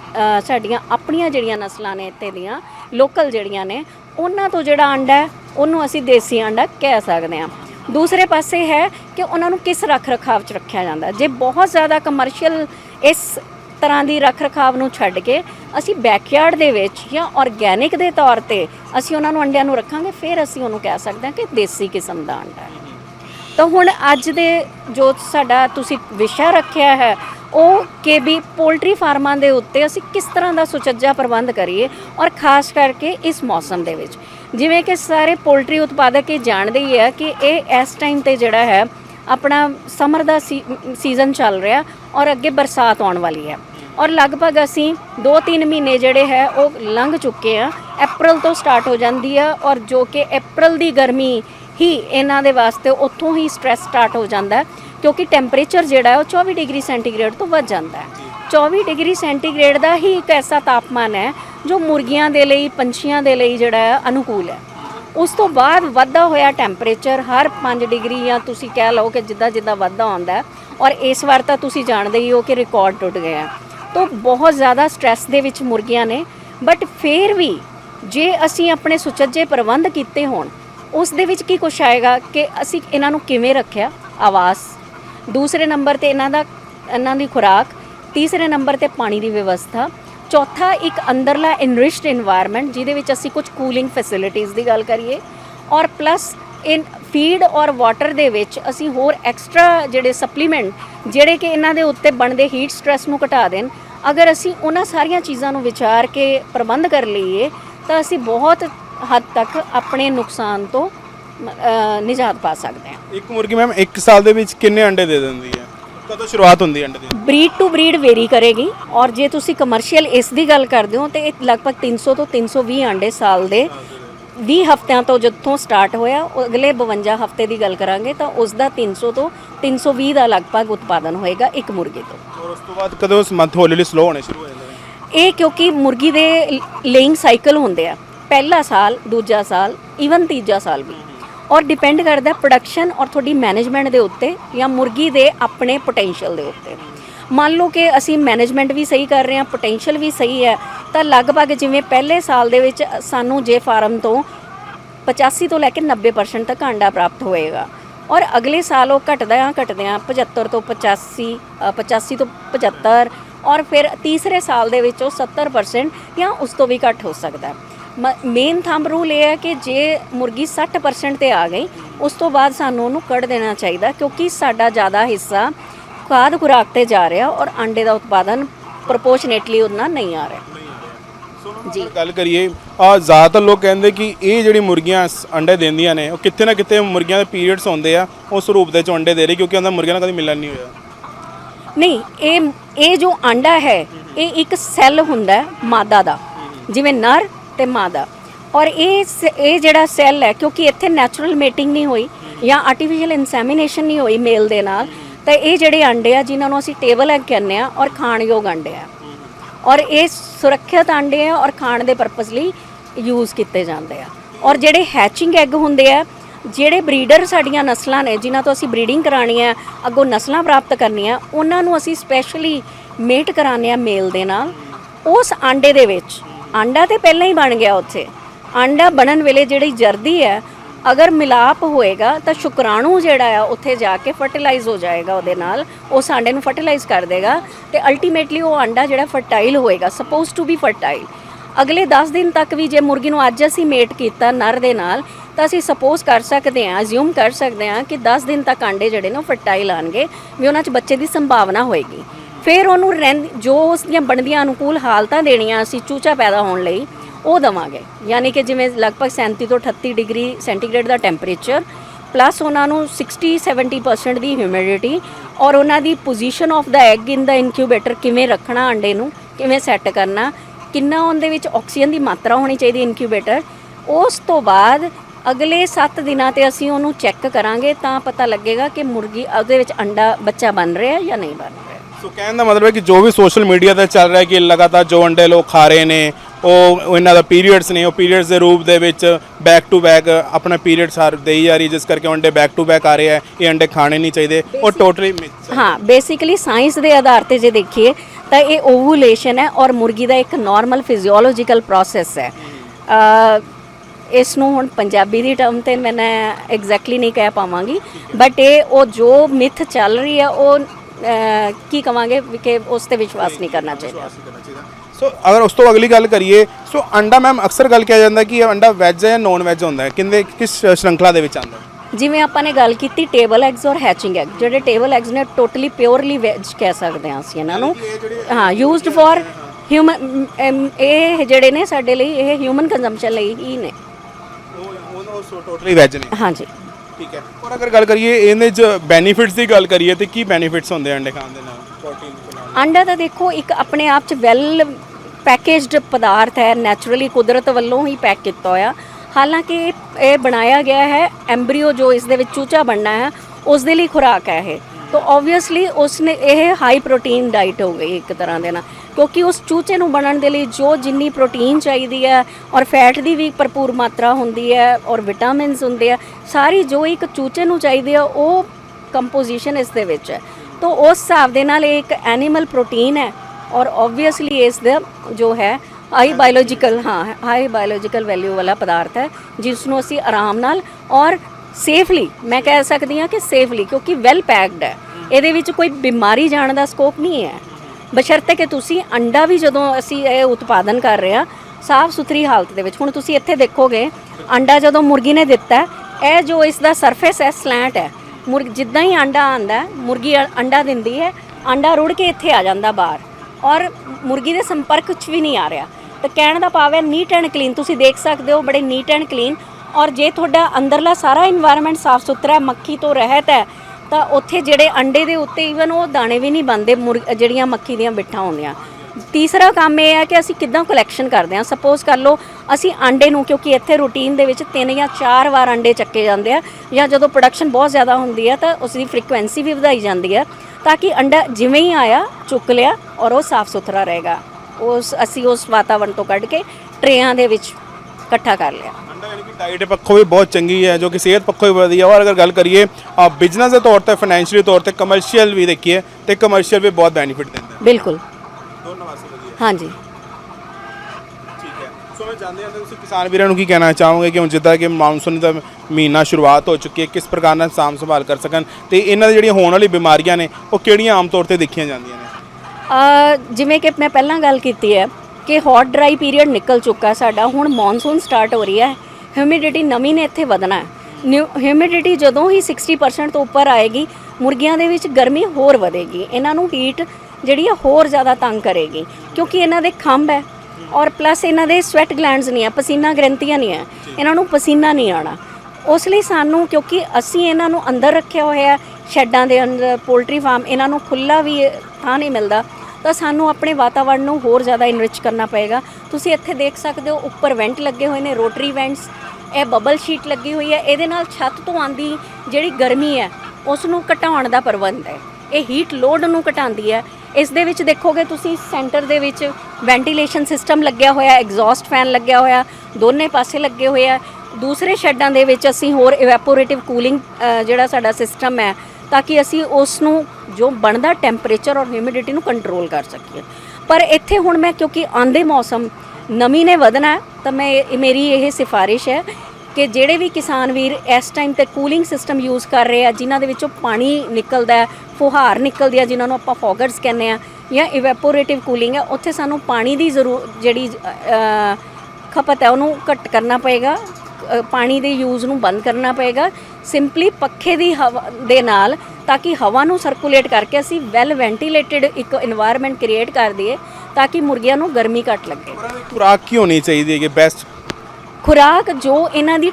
ਸਾਡੀਆਂ ਆਪਣੀਆਂ ਜਿਹੜੀਆਂ ਨਸਲਾਂ ਨੇ ਇੱਥੇ ਦੀਆਂ ਲੋਕਲ ਜਿਹੜੀਆਂ ਨੇ, ਉਹਨਾਂ ਤੋਂ ਜਿਹੜਾ ਆਂਡਾ ਉਹਨੂੰ ਅਸੀਂ ਦੇਸੀ ਆਂਡਾ ਕਹਿ ਸਕਦੇ ਹਾਂ। ਦੂਸਰੇ ਪਾਸੇ ਹੈ ਕਿ ਉਹਨਾਂ ਨੂੰ ਕਿਸ ਰੱਖ ਰਖਾਵ 'ਚ ਰੱਖਿਆ ਜਾਂਦਾ? ਜੇ ਬਹੁਤ ਜ਼ਿਆਦਾ ਕਮਰਸ਼ੀਅਲ ਇਸ ਤਰ੍ਹਾਂ ਦੀ ਰੱਖ ਰਖਾਵ ਨੂੰ ਛੱਡ ਕੇ ਅਸੀਂ ਬੈਕਯਾਰਡ ਦੇ ਵਿੱਚ ਜਾਂ ਆਰਗੈਨਿਕ ਦੇ ਤੌਰ ਤੇ ਅਸੀਂ ਉਹਨਾਂ ਨੂੰ ਅੰਡਿਆਂ ਨੂੰ ਰੱਖਾਂਗੇ, ਫਿਰ ਅਸੀਂ ਉਹਨੂੰ ਕਹਿ ਸਕਦੇ ਹਾਂ ਕਿ ਦੇਸੀ ਕਿਸਮ ਦਾ ਅੰਡਾ ਹੈ। ਤਾਂ ਹੁਣ ਅੱਜ ਦੇ ਜੋ ਸਾਡਾ ਤੁਸੀਂ ਵਿਸ਼ਾ ਰੱਖਿਆ ਹੈ, ਉਹ ਕਿ ਵੀ ਪੋਲਟਰੀ ਫਾਰਮਾਂ ਦੇ ਉੱਤੇ ਅਸੀਂ ਕਿਸ ਤਰ੍ਹਾਂ ਦਾ ਸੁਚੱਜਾ ਪ੍ਰਬੰਧ ਕਰੀਏ ਔਰ ਖਾਸ ਕਰਕੇ ਇਸ ਮੌਸਮ ਦੇ ਵਿੱਚ। ਜਿਵੇਂ ਕਿ ਸਾਰੇ ਪੋਲਟਰੀ ਉਤਪਾਦਕ ਇਹ ਜਾਣਦੇ ਹੀ ਆ ਕਿ ਇਹ ਇਸ ਟਾਈਮ ਤੇ ਜਿਹੜਾ ਹੈ, ਆਪਣਾ ਸਮਰ ਦਾ ਸੀਜ਼ਨ ਚੱਲ ਰਿਹਾ ਔਰ ਅੱਗੇ ਬਰਸਾਤ ਆਉਣ ਵਾਲੀ ਹੈ। ਔਰ ਲਗਭਗ ਅਸੀਂ 2-3 ਮਹੀਨੇ ਜਿਹੜੇ ਹੈ, ਉਹ ਲੰਘ ਚੁੱਕੇ ਆ। ਅਪ੍ਰੈਲ ਤੋਂ ਸਟਾਰਟ ਹੋ ਜਾਂਦੀ ਆ ਔਰ ਜੋ ਕਿ ਅਪ੍ਰੈਲ ਦੀ ਗਰਮੀ ਹੀ ਇਹਨਾਂ ਦੇ ਵਾਸਤੇ ਉੱਥੋਂ ਹੀ ਸਟ੍ਰੈਸ ਸਟਾਰਟ ਹੋ ਜਾਂਦਾ ਹੈ, ਕਿਉਂਕਿ ਟੈਂਪਰੇਚਰ ਜਿਹੜਾ ਹੈ ਉਹ 24 ਡਿਗਰੀ ਸੈਂਟੀਗ੍ਰੇਡ ਤੋਂ ਵੱਧ ਜਾਂਦਾ ਹੈ। 24 ਡਿਗਰੀ ਸੈਂਟੀਗ੍ਰੇਡ ਦਾ ਹੀ ਇੱਕ ਐਸਾ ਤਾਪਮਾਨ ਹੈ ਜੋ ਮੁਰਗੀਆਂ ਦੇ ਲਈ, ਪੰਛੀਆਂ ਦੇ ਲਈ ਜਿਹੜਾ ਹੈ ਅਨੁਕੂਲ ਹੈ। ਉਸ ਤੋਂ ਬਾਅਦ ਵੱਧਦਾ ਹੋਇਆ ਟੈਂਪਰੇਚਰ ਹਰ 5 ਡਿਗਰੀ ਜਾਂ ਤੁਸੀਂ ਕਹਿ ਲਓ ਕਿ ਜਿੱਦਾਂ ਜਿੱਦਾਂ ਵੱਧਦਾ ਆਉਂਦਾ ਔਰ ਇਸ ਵਾਰ ਤਾਂ ਤੁਸੀਂ ਜਾਣਦੇ ਹੀ ਹੋ ਕਿ ਰਿਕਾਰਡ ਟੁੱਟ ਗਿਆ ਹੈ। ਤਾਂ ਬਹੁਤ ਜ਼ਿਆਦਾ ਸਟ੍ਰੈਸ ਦੇ ਵਿੱਚ ਮੁਰਗੀਆਂ ਨੇ ਬਟ ਫੇਰ ਵੀ ਜੇ ਅਸੀਂ ਆਪਣੇ ਸੁਚੱਜੇ ਪ੍ਰਬੰਧ ਕੀਤੇ ਹੋਣ ਉਸ ਦੇ ਵਿੱਚ ਕੀ ਕੁਛ ਆਏਗਾ ਕਿ ਅਸੀਂ ਇਹਨਾਂ ਨੂੰ ਕਿਵੇਂ ਰੱਖਿਆ ਆਵਾਸ? ਦੂਸਰੇ ਨੰਬਰ ਤੇ ਇਹਨਾਂ ਦਾ, ਇਹਨਾਂ ਦੀ ਖੁਰਾਕ। ਤੀਸਰੇ ਨੰਬਰ ਤੇ ਪਾਣੀ ਦੀ ਵਿਵਸਥਾ। ਚੌਥਾ, ਇੱਕ ਅੰਦਰਲਾ ਇਨਰਿਸ਼ਡ এনवायरमेंट ਜਿਹਦੇ ਵਿੱਚ ਅਸੀਂ ਕੁਝ ਕੂਲਿੰਗ ਫੈਸਿਲਿਟੀਆਂ ਦੀ ਗੱਲ ਕਰੀਏ। ਔਰ ਪਲੱਸ ਇਨ ਫੀਡ ਔਰ ਵਾਟਰ ਦੇ ਵਿੱਚ ਅਸੀਂ ਹੋਰ ਐਕਸਟਰਾ ਜਿਹੜੇ ਸਪਲੀਮੈਂਟ ਜਿਹੜੇ ਕਿ ਇਹਨਾਂ ਦੇ ਉੱਤੇ ਬਣਦੇ ਹੀਟ ਸਟ्रेस ਨੂੰ ਘਟਾ ਦੇਣ। ਅਗਰ ਅਸੀਂ ਉਹਨਾਂ ਸਾਰੀਆਂ ਚੀਜ਼ਾਂ ਨੂੰ ਵਿਚਾਰ ਕੇ ਪ੍ਰਬੰਧ ਕਰ ਲਈਏ, ਤਾਂ ਅਸੀਂ ਬਹੁਤ ਹੱਦ ਤੱਕ ਆਪਣੇ ਨੁਕਸਾਨ ਤੋਂ ਨਿਜਾਤ ਪਾ ਸਕਦੇ ਹਾਂ। ਇੱਕ ਮੁਰਗੀ ਮੈਮ 1 ਸਾਲ ਦੇ ਵਿੱਚ ਕਿੰਨੇ ਅੰਡੇ ਦੇ ਦਿੰਦੀ ਹੈ? ਕਦੋਂ ਸ਼ੁਰੂਆਤ ਹੁੰਦੀ ਹੈ ਅੰਡੇ ਦੀ? ਬਰੀਡ ਟੂ ਬਰੀਡ ਵੇਰੀ ਕਰੇਗੀ ਔਰ ਜੇ ਤੁਸੀਂ ਕਮਰਸ਼ੀਅਲ ਇਸ ਦੀ ਗੱਲ ਕਰਦੇ ਹੋ ਤੇ ਇਹ ਲਗਭਗ 300 ਤੋਂ 320 ਅੰਡੇ ਸਾਲ ਦੇ 20 ਹਫ਼ਤਿਆਂ ਤੋਂ ਜਿੱਥੋਂ ਸਟਾਰਟ ਹੋਇਆ ਅਗਲੇ 52 ਹਫ਼ਤੇ ਦੀ ਗੱਲ ਕਰਾਂਗੇ ਤਾਂ ਉਸ ਦਾ 300 ਤੋਂ 320 ਦਾ ਲਗਭਗ ਉਤਪਾਦਨ ਹੋਏਗਾ ਇੱਕ ਮੁਰਗੇ ਤੋਂ। ਔਰ ਉਸ ਤੋਂ ਬਾਅਦ ਕਦੋਂ ਉਸ ਮੰਥ ਹੌਲੀ ਹੌਲੀ ਸਲੋ ਹੋਣੇ ਸ਼ੁਰੂ ਹੋ ਜਾਂਦੇ ਇਹ ਕਿਉਂਕਿ ਮੁਰਗੀ ਦੇ ਲੇਇੰਗ ਸਾਈਕਲ ਹੁੰਦੇ ਆ। ਪਹਿਲਾ ਸਾਲ ਦੂਜਾ ਸਾਲ ਈਵਨ ਤੀਜਾ ਸਾਲ ਵੀ। ਔਰ ਡਿਪੈਂਡ ਕਰਦਾ ਪ੍ਰੋਡਕਸ਼ਨ ਔਰ ਤੁਹਾਡੀ ਮੈਨੇਜਮੈਂਟ ਦੇ ਉੱਤੇ ਜਾਂ ਮੁਰਗੀ ਦੇ ਆਪਣੇ ਪੋਟੈਂਸ਼ੀਅਲ ਦੇ ਉੱਤੇ। ਮੰਨ ਲਓ ਕਿ ਅਸੀਂ ਮੈਨੇਜਮੈਂਟ ਵੀ ਸਹੀ ਕਰ ਰਹੇ ਹਾਂ ਪੋਟੈਂਸ਼ੀਅਲ ਵੀ ਸਹੀ ਹੈ ਤਾਂ ਲਗਭਗ ਜਿਵੇਂ ਪਹਿਲੇ ਸਾਲ ਦੇ ਵਿੱਚ ਸਾਨੂੰ ਜੇ ਫਾਰਮ ਤੋਂ 85 ਤੋਂ ਲੈ ਕੇ 90% ਤੱਕ ਆਂਡਾ ਪ੍ਰਾਪਤ ਹੋਏਗਾ। ਔਰ ਅਗਲੇ ਸਾਲ ਉਹ ਘਟਦਾ ਘਟਦਿਆਂ 75 ਤੋਂ 85 ਅ, 85 ਤੋਂ 75 ਔਰ ਫਿਰ ਤੀਸਰੇ ਸਾਲ ਦੇ ਵਿੱਚ ਉਹ 70% ਜਾਂ ਉਸ ਤੋਂ ਵੀ ਘੱਟ ਹੋ ਸਕਦਾ ਹੈ। ਮੇਨ ਥੰਬ ਰੂਲ ਇਹ ਹੈ ਕਿ ਜੇ ਮੁਰਗੀ 60% ਤੇ ਆ ਗਈ ਉਸ ਤੋਂ ਬਾਅਦ ਸਾਨੂੰ ਉਹਨੂੰ ਕੱਢ ਦੇਣਾ ਚਾਹੀਦਾ ਕਿਉਂਕਿ ਸਾਡਾ ਜ਼ਿਆਦਾ ਹਿੱਸਾ ਖਾਦ ਖੁਰਾਕ ਤੇ ਜਾ ਰਿਹਾ ਔਰ ਆਂਡੇ ਦਾ ਉਤਪਾਦਨ ਪ੍ਰੋਪੋਰਸ਼ਨੇਟਲੀ ਉਹਨਾਂ ਨਹੀਂ ਆ ਰਿਹਾ। ਜੀ। ਗੱਲ ਕਰੀਏ ਆ ਜ਼ਿਆਦਾਤਰ ਲੋਕ ਕਹਿੰਦੇ ਕਿ ਇਹ ਜਿਹੜੀ ਮੁਰਗੀਆਂ ਅੰਡੇ ਦਿੰਦੀਆਂ ਨੇ ਉਹ ਕਿਤੇ ਨਾ ਕਿਤੇ ਮੁਰਗੀਆਂ ਦੇ ਪੀਰੀਅਡਸ ਹੁੰਦੇ ਆ ਉਸ ਰੂਪ ਦੇ ਚ ਅੰਡੇ ਦੇ ਰਹੀ ਕਿਉਂਕਿ ਉਹਨਾਂ ਮੁਰਗੀਆਂ ਨਾਲ ਕਦੀ ਮਿਲਣ ਨਹੀਂ ਹੋਇਆ। ਨਹੀਂ ਇਹ ਇਹ ਜੋ ਆਂਡਾ ਹੈ ਇਹ ਇੱਕ ਸੈੱਲ ਹੁੰਦਾ ਹੈ ਮਾਦਾ ਦਾ ਜਿਵੇਂ ਨਰ ਤੇ ਮਾਦਾ। ਔਰ ਇਹ ਸ- ਇਹ ਜਿਹੜਾ ਸੈੱਲ ਹੈ, ਕਿਉਂਕਿ ਇੱਥੇ ਨੈਚੁਰਲ ਮੇਟਿੰਗ ਨਹੀਂ ਹੋਈ ਜਾਂ ਆਰਟੀਫੀਸ਼ੀਅਲ ਇਨਸੈਮੀਨੇਸ਼ਨ ਨਹੀਂ ਹੋਈ ਮੇਲ ਦੇ ਨਾਲ, ਤਾਂ ਇਹ ਜਿਹੜੇ ਅੰਡੇ ਆ, ਜਿਨ੍ਹਾਂ ਨੂੰ ਅਸੀਂ ਟੇਬਲ ਐਗ ਕਹਿੰਦੇ ਆ, ਔਰ ਖਾਣਯੋਗ ਅੰਡੇ ਆ। ਔਰ ਇਹ ਸੁਰੱਖਿਅਤ ਅੰਡੇ ਆ ਔਰ ਖਾਣ ਦੇ ਪਰਪਸ ਲਈ ਯੂਜ਼ ਕੀਤੇ ਜਾਂਦੇ ਆ। ਔਰ ਜਿਹੜੇ ਹੈਚਿੰਗ ਐਗ ਹੁੰਦੇ ਆ, ਜਿਹੜੇ ਬਰੀਡਰ ਸਾਡੀਆਂ ਨਸਲਾਂ ਨੇ, ਜਿਨ੍ਹਾਂ ਤੋਂ ਅਸੀਂ ਬਰੀਡਿੰਗ ਕਰਾਣੀ ਹੈ ਅੱਗੋਂ ਨਸਲਾਂ ਪ੍ਰਾਪਤ ਕਰਨੀਆਂ, ਉਹਨਾਂ ਨੂੰ ਅਸੀਂ ਸਪੈਸ਼ਲੀ ਮੇਟ ਕਰਾਉਂਦੇ ਆ ਮੇਲ ਦੇ ਨਾਲ, ਉਸ ਆਂਡੇ ਦੇ ਵਿੱਚ। ਆਂਡਾ ਤੇ ਪਹਿਲਾਂ ਹੀ ਬਣ ਗਿਆ ਉੱਥੇ। ਆਂਡਾ ਬਣਨ ਵੇਲੇ ਜਿਹੜੀ ਜਰਦੀ ਹੈ, ਅਗਰ ਮਿਲਾਪ ਹੋਏਗਾ ਤਾਂ ਸ਼ੁਕਰਾਣੂ ਜਿਹੜਾ ਆ, ਉੱਥੇ ਜਾ ਕੇ ਫਰਟੀਲਾਈਜ਼ ਹੋ ਜਾਏਗਾ ਉਹਦੇ ਨਾਲ। ਉਸ ਆਂਡੇ ਨੂੰ ਫਰਟੀਲਾਈਜ਼ ਕਰ ਦੇਗਾ ਤੇ ਅਲਟੀਮੇਟਲੀ ਉਹ ਆਂਡਾ ਜਿਹੜਾ ਫਰਟਾਈਲ ਹੋਏਗਾ ਸਪੋਜ਼ ਟੂ ਬੀ ਫਰਟਾਈਲ ਅਗਲੇ 10 ਦਿਨ ਤੱਕ ਵੀ ਜੇ ਮੁਰਗੀ ਨੂੰ ਅੱਜ ਅਸੀਂ ਮੇਟ ਕੀਤਾ ਨਰ ਦੇ ਨਾਲ, ਤਾਂ ਅਸੀਂ ਸਪੋਜ਼ ਕਰ ਸਕਦੇ ਹਾਂ ਅਸਿਊਮ ਕਰ ਸਕਦੇ ਹਾਂ ਕਿ 10 ਦਿਨ ਤੱਕ ਆਂਡੇ ਜਿਹੜੇ ਨੇ ਉਹ ਫਰਟਾਈਲ ਆਣਗੇ, ਵੀ ਉਹਨਾਂ 'ਚ ਬੱਚੇ ਦੀ ਸੰਭਾਵਨਾ ਹੋਏਗੀ। ਫਿਰ ਉਹਨੂੰ ਰਹਿੰਦ ਜੋ ਉਸ ਦੀਆਂ ਬਣਦੀਆਂ ਅਨੁਕੂਲ ਹਾਲਤਾਂ ਦੇਣੀਆਂ ਅਸੀਂ ਚੂਚਾ ਪੈਦਾ ਹੋਣ ਲਈ, ਉਹ ਦਵਾਂਗੇ। ਯਾਨੀ ਕਿ ਜਿਵੇਂ ਲਗਭਗ 37 ਤੋਂ 38 ਡਿਗਰੀ ਸੈਂਟੀਗ੍ਰੇਡ ਦਾ ਟੈਂਪਰੇਚਰ, ਪਲੱਸ ਉਹਨਾਂ ਨੂੰ 60 70% ਦੀ ਹਿਊਮਿਡਿਟੀ ਔਰ ਉਹਨਾਂ ਦੀ position of the egg in the incubator ਕਿਵੇਂ ਰੱਖਣਾ ਅੰਡੇ ਨੂੰ, ਕਿਵੇਂ ਸੈੱਟ ਕਰਨਾ, ਕਿੰਨਾ ਉਹਦੇ ਵਿੱਚ ਆਕਸੀਜਨ ਦੀ ਮਾਤਰਾ ਹੋਣੀ ਚਾਹੀਦੀ ਇਨਕਿਊਬੇਟਰ, ਉਸ ਤੋਂ ਬਾਅਦ ਅਗਲੇ 7 ਦਿਨਾਂ ਤੇ ਅਸੀਂ ਉਹਨੂੰ ਚੈੱਕ ਕਰਾਂਗੇ ਤਾਂ ਪਤਾ ਲੱਗੇਗਾ ਕਿ ਮੁਰਗੀ ਉਹਦੇ ਵਿੱਚ ਅੰਡਾ, ਬੱਚਾ ਬਣ ਰਿਹਾ ਜਾਂ ਨਹੀਂ ਬਣ ਰਿਹਾ। ਸੋ ਕਹਿਣ ਦਾ ਮਤਲਬ ਹੈ ਕਿ ਜੋ ਵੀ ਸੋਸ਼ਲ ਮੀਡੀਆ ਤੇ ਚੱਲ ਰਿਹਾ ਕਿ ਲਗਾਤਾਰ ਜੋ ਅੰਡੇ ਲੋਕ ਖਾ ਰਹੇ ਨੇ ਉਹ ਇਹਨਾਂ ਦਾ ਪੀਰੀਅਡਸ ਨੇ ਉਹ ਪੀਰੀਅਡਸ ਦੇ ਰੂਪ ਦੇ ਵਿੱਚ ਬੈਕ ਟੂ ਬੈਕ ਆਪਣਾ ਪੀਰੀਅਡ ਸਾਰ ਦੇਈ ਜਾ ਰਹੀ ਜਿਸ ਕਰਕੇ ਅੰਡੇ ਬੈਕ ਟੂ ਬੈਕ ਆ ਰਹੇ ਹੈ ਇਹ ਅੰਡੇ ਖਾਣੇ ਨਹੀਂ ਚਾਹੀਦੇ ਉਹ ਟੋਟਲੀ ਹਾਂ। ਬੇਸਿਕਲੀ ਸਾਇੰਸ ਦੇ ਆਧਾਰ ਤੇ ਜੇ ਦੇਖੀਏ ਤਾਂ ਇਹ ਓਵੂਲੇਸ਼ਨ ਹੈ ਔਰ ਮੁਰਗੀ ਦਾ ਇੱਕ ਨਾਰਮਲ ਫਿਜ਼ੀਓਲੋਜੀਕਲ ਪ੍ਰੋਸੈਸ ਹੈ। ਇਸ ਨੂੰ ਹੁਣ ਪੰਜਾਬੀ ਦੀ ਟਰਮ ਤੇ ਮੈਂ ਐਗਜ਼ੈਕਟਲੀ ਨਹੀਂ ਕਹਿ ਪਾਵਾਂਗੀ ਬਟ ਇਹ ਉਹ ਜੋ ਮਿਥ ਚੱਲ ਰਹੀ ਹੈ ਉਹ ਕੀ ਕਵਾਂਗੇ ਕਿ ਉਸ ਤੇ ਵਿਸ਼ਵਾਸ ਨਹੀਂ ਕਰਨਾ ਚਾਹੀਦਾ ਸੋ ਅਗਰ ਉਸ ਤੋਂ ਅਗਲੀ ਗੱਲ ਕਰੀਏ ਸੋ ਅੰਡਾ ਮੈਮ ਅਕਸਰ ਗੱਲ ਕਿਹਾ ਜਾਂਦਾ ਕਿ ਇਹ ਅੰਡਾ ਵੈਜ ਹੈ ਜਾਂ ਨੌਨ ਵੈਜ ਹੁੰਦਾ ਹੈ ਕਿੰਦੇ ਕਿਸ ਸ਼੍ਰੰਖਲਾ ਦੇ ਵਿੱਚ ਆਉਂਦਾ ਜਿਵੇਂ ਆਪਾਂ ਨੇ ਗੱਲ ਕੀਤੀ ਟੇਬਲ ਐਗਸ ਔਰ ਹੈਚਿੰਗ ਐਗ ਜਿਹੜੇ ਟੇਬਲ ਐਗਸ ਨੇ ਟੋਟਲੀ ਪਿਓਰਲੀ ਵੈਜ ਕਹਿ ਸਕਦੇ ਹਾਂ ਅਸੀਂ ਇਹਨਾਂ ਨੂੰ ਹਾਂ ਯੂਜ਼ਡ ਫॉर ਹਿਊਮਨ ਇਹ ਜਿਹੜੇ ਨੇ ਸਾਡੇ ਲਈ ਇਹ ਹਿਊਮਨ ਕੰਜ਼ੰਪਸ਼ਨ ਲਈ ਹੀ ਨੇ ਉਹ ਉਹ ਟੋਟਲੀ ਵੈਜ ਨੇ ਹਾਂਜੀ ਠੀਕ ਹੈ। ਔਰ ਅਗਰ ਗੱਲ ਕਰੀਏ ਇਹਦੇ ਚ ਬੈਨੀਫਿਟਸ ਦੀ ਗੱਲ ਕਰੀਏ ਤੇ ਕੀ ਬੈਨੀਫਿਟਸ ਹੁੰਦੇ ਆ ਅੰਡੇ ਖਾਣ ਦੇ ਨਾਲ? ਪ੍ਰੋਟੀਨ ਦੇ ਨਾਲ। ਅੰਡਾ ਤਾਂ ਦੇਖੋ, ਇੱਕ ਆਪਣੇ ਆਪ ਚ ਵੈਲ ਪੈਕੇਜਡ ਪਦਾਰਥ ਹੈ ਨੈਚੁਰਲੀ ਕੁਦਰਤ ਵੱਲੋਂ ਹੀ ਪੈਕ ਕੀਤਾ ਹੋਇਆ। ਹਾਲਾਂਕਿ ਇਹ- ਬਣਾਇਆ ਗਿਆ ਹੈ ਐਮਬ੍ਰੀਓ ਜੋ ਇਸ ਦੇ ਵਿੱਚ ਚੂਚਾ ਬਣਨਾ ਹੈ, ਉਸ ਦੇ ਲਈ ਖੁਰਾਕ ਹੈ ਇਹ। ਤਾਂ ਆਬਵੀਅਸਲੀ ਉਸਨੇ ਇਹ ਹਾਈ ਪ੍ਰੋਟੀਨ ਡਾਈਟ ਹੋ ਗਈ ਇੱਕ ਤਰ੍ਹਾਂ ਦੇ ਨਾਲ, ਕਿਉਂਕਿ ਉਸ ਚੂਚੇ ਨੂੰ ਬਣਨ ਦੇ ਲਈ ਜੋ ਜਿੰਨੀ ਪ੍ਰੋਟੀਨ ਚਾਹੀਦੀ ਹੈ ਔਰ ਫੈਟ ਦੀ ਵੀ ਭਰਪੂਰ ਮਾਤਰਾ ਹੁੰਦੀ ਹੈ ਔਰ ਵਿਟਾਮਿਨਸ ਹੁੰਦੇ ਆ, ਸਾਰੀ ਜੋ ਇੱਕ ਚੂਚੇ ਨੂੰ ਚਾਹੀਦੀ ਹੈ ਉਹ ਕੰਪੋਜੀਸ਼ਨ ਇਸ ਦੇ ਵਿੱਚ ਹੈ। ਤਾਂ ਉਸ ਹਿਸਾਬ ਦੇ ਨਾਲ ਇਹ ਇੱਕ ਐਨੀਮਲ ਪ੍ਰੋਟੀਨ ਹੈ ਔਰ ਆਬਵੀਅਸਲੀ ਇਸ ਦਾ ਜੋ ਹੈ ਹਾਈ ਬਾਇਓਲੋਜੀਕਲ ਹਾਂ ਹਾਈ ਬਾਇਓਲੋਜੀਕਲ ਵੈਲਿਊ ਵਾਲਾ ਪਦਾਰਥ ਹੈ ਜਿਸ ਨੂੰ ਅਸੀਂ ਆਰਾਮ ਨਾਲ ਔਰ ਸੇਫਲੀ ਮੈਂ ਕਹਿ ਸਕਦੀ ਹਾਂ ਕਿ ਸੇਫਲੀ ਕਿਉਂਕਿ ਵੈਲ ਪੈਕਡ ਹੈ। ਇਹਦੇ ਵਿੱਚ ਕੋਈ ਬਿਮਾਰੀ ਜਾਣ ਦਾ ਸਕੋਪ ਨਹੀਂ ਹੈ। ਬਸ਼ਰਤੇ ਕਿ ਤੁਸੀਂ ਅੰਡਾ ਵੀ ਜਦੋਂ ਅਸੀਂ ਇਹ ਉਤਪਾਦਨ ਕਰ ਰਹੇ ਹਾਂ, ਸਾਫ਼ ਸੁਥਰੀ ਹਾਲਤ ਦੇ ਵਿੱਚ। ਹੁਣ ਤੁਸੀਂ ਇੱਥੇ ਦੇਖੋਗੇ, ਅੰਡਾ ਜਦੋਂ ਮੁਰਗੀ ਨੇ ਦਿੱਤਾ, ਇਹ ਜੋ ਇਸ ਦਾ ਸਰਫੇਸ ਹੈ ਸਲੈਂਟ ਹੈ। ਮੁਰਗ, ਜਿੱਦਾਂ ਹੀ ਅੰਡਾ ਆਂਦਾ ਮੁਰਗੀ ਅ- ਅੰਡਾ ਦਿੰਦੀ ਹੈ, ਅੰਡਾ ਰੁੜ ਕੇ ਇੱਥੇ ਆ ਜਾਂਦਾ ਬਾਹਰ। ਔਰ ਮੁਰਗੀ ਦੇ ਸੰਪਰਕ 'ਚ ਵੀ ਨਹੀਂ ਆ ਰਿਹਾ। ਤਾਂ ਕਹਿਣ ਦਾ ਭਾਵ ਹੈ ਨੀਟ ਐਂਡ ਕਲੀਨ ਤੁਸੀਂ ਦੇਖ ਸਕਦੇ ਹੋ, ਬੜੇ ਨੀਟ ਐਂਡ ਕਲੀਨ ਔਰ ਜੇ ਤੁਹਾਡਾ ਅੰਦਰਲਾ ਸਾਰਾ এনवायरमेंट ਸਾਫ਼ ਸੁਥਰਾ ਮੱਖੀ ਤੋਂ ਰਹਿਤ ਹੈ, ਤਾਂ ਉੱਥੇ ਜਿਹੜੇ ਅੰਡੇ ਦੇ ਉੱਤੇ ਈਵਨ ਉਹ ਦਾਣੇ ਵੀ ਨਹੀਂ ਬੰਦੇ ਜਿਹੜੀਆਂ ਮੱਖੀ ਦੀਆਂ ਬਿੱਠਾਂ ਹੁੰਦੀਆਂ। ਤੀਸਰਾ ਕੰਮ ਇਹ ਹੈ ਕਿ ਅਸੀਂ ਕਿੱਦਾਂ ਕਲੈਕਸ਼ਨ ਕਰਦੇ ਹਾਂ। ਸਪੋਜ਼ ਕਰ ਲਓ, ਅਸੀਂ ਆਂਡੇ ਨੂੰ, ਕਿਉਂਕਿ ਇੱਥੇ ਰੂਟੀਨ ਦੇ ਵਿੱਚ ਤਿੰਨ ਜਾਂ ਚਾਰ ਵਾਰ ਅੰਡੇ ਚੱਕੇ ਜਾਂਦੇ ਆ, ਜਾਂ ਜਦੋਂ ਪ੍ਰੋਡਕਸ਼ਨ ਬਹੁਤ ਜ਼ਿਆਦਾ ਹੁੰਦੀ ਹੈ ਤਾਂ ਉਸ ਦੀ ਫ੍ਰੀਕੁਐਂਸੀ ਵੀ ਵਧਾਈ ਜਾਂਦੀ ਹੈ ਤਾਂ ਕਿ ਅੰਡਾ ਜਿਵੇਂ ਹੀ ਆਇਆ, ਚੁੱਕ ਲਿਆ ਔਰ ਉਹ ਸਾਫ਼ ਸੁਥਰਾ ਰਹੇਗਾ। ਉਸ, ਅਸੀਂ ਉਸ ਵਾਤਾਵਰਣ ਤੋਂ ਕੱਢ ਕੇ ਟਰੇਆਂ ਦੇ ਵਿੱਚ ਇਕੱਠਾ ਕਰ ਲਿਆ। ਅੰਡਾ ਯਾਨੀ ਕਿ ਡਾਈਟ ਪੱਖੋਂ ਵੀ ਬਹੁਤ ਚੰਗੀ ਹੈ ਜੋ ਕਿ ਸਿਹਤ ਪੱਖੋਂ ਵੀ ਵਧੀਆ। ਔਰ ਅਗਰ ਗੱਲ ਕਰੀਏ ਬਿਜ਼ਨਸ ਦੇ ਤੌਰ ਤੇ ਫਾਈਨੈਂਸ਼ੀਅਲੀ ਤੌਰ ਤੇ ਕਮਰਸ਼ੀਅਲ ਵੀ ਦੇਖੀਏ ਤੇ ਕਮਰਸ਼ੀਅਲ ਵੀ ਬਹੁਤ ਬੈਨੀਫਿਟ ਦਿੰਦਾ ਹੈ। ਬਿਲਕੁਲ। ਦੋਨੋਂ ਵਾਸਤੇ ਵਧੀਆ। ਹਾਂਜੀ। ਠੀਕ ਹੈ। ਸੋ ਮੈਂ ਜਾਣਦੇ ਹਾਂ ਤੁਸੀਂ ਕਿਸਾਨ ਵੀਰਾਂ ਨੂੰ ਕੀ ਕਹਿਣਾ ਚਾਹੋਗੇ ਕਿ ਹੁਣ ਜਿੱਦਾਂ ਕਿ ਮਾਨਸੂਨ ਦਾ ਮਹੀਨਾ ਸ਼ੁਰੂਆਤ ਹੋ ਚੁੱਕੀ ਹੈ ਕਿਸ ਪ੍ਰਕਾਰ ਨਾਲ ਸਾਂਭ ਸੰਭਾਲ ਕਰ ਸਕਣ ਤੇ ਇਹਨਾਂ ਦੀ ਜਿਹੜੀਆਂ ਹੋਣ ਵਾਲੀ ਬਿਮਾਰੀਆਂ ਨੇ ਉਹ ਕਿਹੜੀਆਂ ਆਮ ਤੌਰ ਤੇ ਦੇਖੀਆਂ ਜਾਂਦੀਆਂ ਨੇ? ਜਿਵੇਂ ਕਿ ਮੈਂ ਪਹਿਲਾਂ ਗੱਲ ਕੀਤੀ ਹੈ ਕਿ ਹੌਟ ਡਰਾਈ ਪੀਰੀਅਡ ਨਿਕਲ ਚੁੱਕਾ ਸਾਡਾ। ਹੁਣ ਮੌਨਸੂਨ ਸਟਾਰਟ ਹੋ ਰਹੀ ਹੈ। ਹਿਊਮਿਡਿਟੀ ਨਮੀ ਨੇ ਇੱਥੇ ਵਧਣਾ ਹੈ। ਹਿਊਮਿਡਿਟੀ ਜਦੋਂ ਹੀ 60% ਤੋਂ ਉੱਪਰ ਆਏਗੀ, ਮੁਰਗੀਆਂ ਦੇ ਵਿੱਚ ਗਰਮੀ ਹੋਰ ਵਧੇਗੀ। ਇਹਨਾਂ ਨੂੰ ਹੀਟ ਜਿਹੜੀ ਆ ਹੋਰ ਜ਼ਿਆਦਾ ਤੰਗ ਕਰੇਗੀ, ਕਿਉਂਕਿ ਇਹਨਾਂ ਦੇ ਖੰਭ ਹੈ ਔਰ ਪਲੱਸ ਇਹਨਾਂ ਦੇ ਸਵੈਟ ਗਲੈਂਡਸ ਨਹੀਂ ਆ ਪਸੀਨਾ ਗ੍ਰੰਥੀਆਂ ਨਹੀਂ ਆ ਇਹਨਾਂ ਨੂੰ ਪਸੀਨਾ ਨਹੀਂ ਆਣਾ ਉਸ ਲਈ ਸਾਨੂੰ, ਕਿਉਂਕਿ ਅਸੀਂ ਇਹਨਾਂ ਨੂੰ ਅੰਦਰ ਰੱਖਿਆ ਹੋਇਆ ਸ਼ੈੱਡਾਂ ਦੇ ਅੰਦਰ, ਪੋਲਟਰੀ ਫਾਰਮ, ਇਹਨਾਂ ਨੂੰ ਖੁੱਲਾ ਵੀ ਥਾਂ ਨਹੀਂ ਮਿਲਦਾ। ਤਾਂ ਸਾਨੂੰ ਆਪਣੇ ਵਾਤਾਵਰਣ ਨੂੰ ਹੋਰ ਜ਼ਿਆਦਾ ਇਨਰਿਚ ਕਰਨਾ ਪਏਗਾ। ਤੁਸੀਂ ਇੱਥੇ ਦੇਖ ਸਕਦੇ ਹੋ, ਉੱਪਰ ਵੈਂਟ ਲੱਗੇ ਹੋਏ ਨੇ ਰੋਟਰੀ ਵੈਂਟਸ ਇਹ ਬਬਲ ਸ਼ੀਟ ਲੱਗੀ ਹੋਈ ਹੈ। ਇਹਦੇ ਨਾਲ ਛੱਤ ਤੋਂ ਆਂਦੀ ਜਿਹੜੀ ਗਰਮੀ ਹੈ ਉਸ ਨੂੰ ਘਟਾਉਣ ਦਾ ਪ੍ਰਬੰਧ ਹੈ। ਇਹ ਹੀਟ ਲੋਡ ਨੂੰ ਘਟਾਉਂਦੀ ਹੈ। ਇਸ ਦੇ ਵਿੱਚ ਦੇਖੋਗੇ ਤੁਸੀਂ ਸੈਂਟਰ ਦੇ ਵਿੱਚ ਵੈਂਟੀਲੇਸ਼ਨ ਸਿਸਟਮ ਲੱਗਿਆ ਹੋਇਆ ਐਗਜ਼ੌਸਟ ਫੈਨ ਲੱਗਿਆ ਹੋਇਆ, ਦੋਨੇ ਪਾਸੇ ਲੱਗੇ ਹੋਏ ਆ ਦੂਸਰੇ ਸ਼ੈੱਡਾਂ ਦੇ ਵਿੱਚ ਅਸੀਂ ਹੋਰ ਇਵੈਪੋਰੇਟਿਵ ਕੂਲਿੰਗ ਜਿਹੜਾ ਸਾਡਾ ਸਿਸਟਮ ਹੈ ਤਾਂ ਕਿ ਅਸੀਂ ਉਸ ਨੂੰ ਜੋ ਬਣਦਾ ਟੈਂਪਰੇਚਰ ਔਰ ਹਿਊਮਿਡਿਟੀ ਨੂੰ ਕੰਟਰੋਲ ਕਰ ਸਕੀਏ। ਪਰ ਇੱਥੇ ਹੁਣ ਮੈਂ ਕਿਉਂਕਿ ਆਂਦੇ ਮੌਸਮ ਨਮੀ ਨੇ ਵਧਣਾ ਤਾਂ ਮੈਂ ਮੇਰੀ ਇਹ ਸਿਫਾਰਿਸ਼ ਹੈ ਕਿ ਜਿਹੜੇ ਵੀ ਕਿਸਾਨ ਵੀਰ ਇਸ ਟਾਈਮ ਤੇ ਕੂਲਿੰਗ ਸਿਸਟਮ ਯੂਜ਼ ਕਰ ਰਹੇ ਆ, ਜਿਨ੍ਹਾਂ ਦੇ ਵਿੱਚੋਂ ਪਾਣੀ ਨਿਕਲਦਾ ਹੈ, ਫੁਹਾਰ ਨਿਕਲਦੀ ਆ, ਜਿਨ੍ਹਾਂ ਨੂੰ ਆਪਾਂ ਫੌਗਰਸ ਕਹਿੰਦੇ ਆ, ਜਾਂ ਇਵੈਪੋਰੇਟਿਵ ਕੂਲਿੰਗ ਹੈ, ਉੱਥੇ ਸਾਨੂੰ ਪਾਣੀ ਦੀ ਜ਼ਰੂਰ, ਜਿਹੜੀ ਖਪਤ ਹੈ, ਉਹਨੂੰ ਘੱਟ ਕਰਨਾ ਪਏਗਾ। ਪਾਣੀ ਦੇ ਯੂਜ਼ ਨੂੰ ਬੰਦ ਕਰਨਾ ਪਏਗਾ। ਸਿੰਪਲੀ ਪੱਖੇ ਦੀ ਹਵਾ ਦੇ ਨਾਲ ਤਾਂ ਕਿ ਹਵਾ ਨੂੰ ਸਰਕੂਲੇਟ ਕਰਕੇ ਅਸੀਂ ਵੈਲ ਵੈਂਟੀਲੇਟਿਡ ਇੱਕ এনवायरमेंट ਕ੍ਰੀਏਟ ਕਰ ਦਈਏ ਤਾਂ ਕਿ ਮੁਰਗੀਆਂ ਨੂੰ ਗਰਮੀ ਘੱਟ ਲੱਗੇ। ਖੁਰਾਕ ਕੀ ਹੋਣੀ ਚਾਹੀਦੀ ਹੈ ਕਿ ਬੈਸਟ ਖੁਰਾਕ ਜੋ ਇਹਨਾਂ ਦੀ